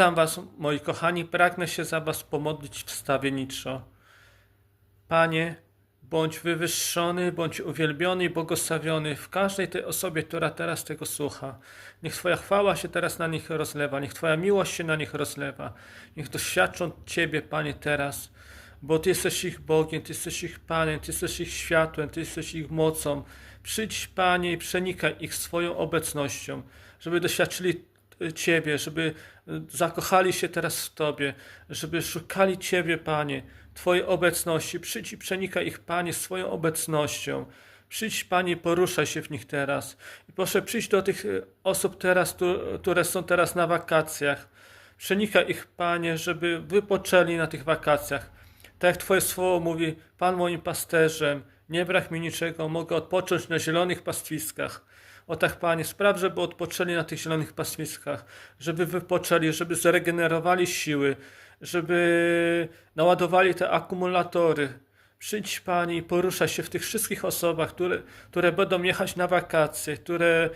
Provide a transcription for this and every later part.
Witam Was, moi kochani. Pragnę się za Was pomodlić wstawienniczo. Panie, bądź wywyższony, bądź uwielbiony i błogosławiony w każdej tej osobie, która teraz tego słucha. Niech Twoja chwała się teraz na nich rozlewa, niech Twoja miłość się na nich rozlewa. Niech doświadczą Ciebie, Panie, teraz, bo Ty jesteś ich Bogiem, Ty jesteś ich Panem, Ty jesteś ich światłem, Ty jesteś ich mocą. Przyjdź, Panie, i przenikaj ich swoją obecnością, żeby doświadczyli Ciebie, żeby e, zakochali się teraz w Tobie, żeby szukali Ciebie, Panie, Twojej obecności. Przyjdź i przenikaj ich, Panie, swoją obecnością. Przyjdź, Panie, poruszaj się w nich teraz. I proszę przyjść do tych e, osób teraz, które są teraz na wakacjach. Przenikaj ich, Panie, żeby wypoczęli na tych wakacjach. Tak jak Twoje słowo mówi, Pan moim pasterzem, nie brak mi niczego, mogę odpocząć na zielonych pastwiskach. O tak, Panie, spraw, żeby odpoczęli na tych zielonych pastwiskach, żeby wypoczęli, żeby zregenerowali siły, żeby naładowali te akumulatory. Przyjdź, Panie, i poruszaj się w tych wszystkich osobach, które, które będą jechać na wakacje, które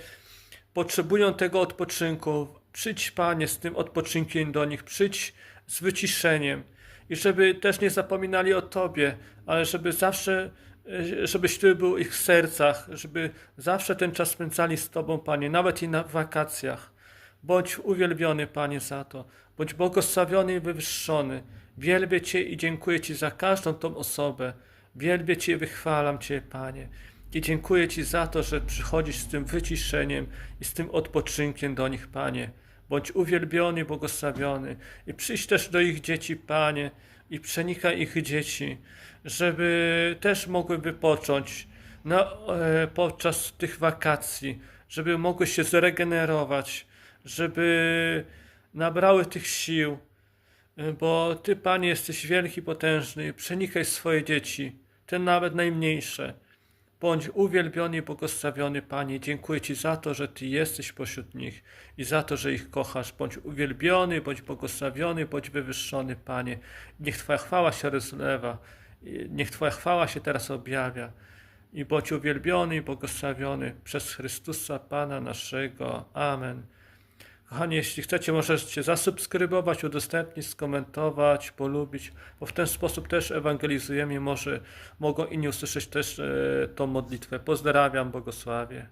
potrzebują tego odpoczynku. Przyjdź, Panie, z tym odpoczynkiem do nich, przyjdź z wyciszeniem i żeby też nie zapominali o Tobie, ale żeby zawsze, żebyś Ty był ich sercach, żeby zawsze ten czas spędzali z Tobą, Panie, nawet i na wakacjach. Bądź uwielbiony, Panie, za to. Bądź błogosławiony i wywyższony. Wielbię Cię i dziękuję Ci za każdą tą osobę. Wielbię Cię i wychwalam Cię, Panie. I dziękuję Ci za to, że przychodzisz z tym wyciszeniem i z tym odpoczynkiem do nich, Panie. Bądź uwielbiony błogosławiony. I przyjdź też do ich dzieci, Panie, i przenikaj ich dzieci, żeby też mogły wypocząć na, e, podczas tych wakacji, żeby mogły się zregenerować, żeby nabrały tych sił, e, bo Ty, Panie, jesteś wielki, potężny. Przenikaj swoje dzieci, te nawet najmniejsze. Bądź uwielbiony i błogosławiony, Panie. Dziękuję Ci za to, że Ty jesteś pośród nich i za to, że ich kochasz. Bądź uwielbiony, bądź błogosławiony, bądź wywyższony, Panie. Niech Twoja chwała się rozlewa. Niech Twoja chwała się teraz objawia. I bądź uwielbiony i błogosławiony przez Chrystusa, Pana naszego. Amen. Kochani, jeśli chcecie, możecie zasubskrybować, udostępnić, skomentować, polubić, bo w ten sposób też ewangelizujemy, może mogą inni usłyszeć też e, tą modlitwę. Pozdrawiam, błogosławię.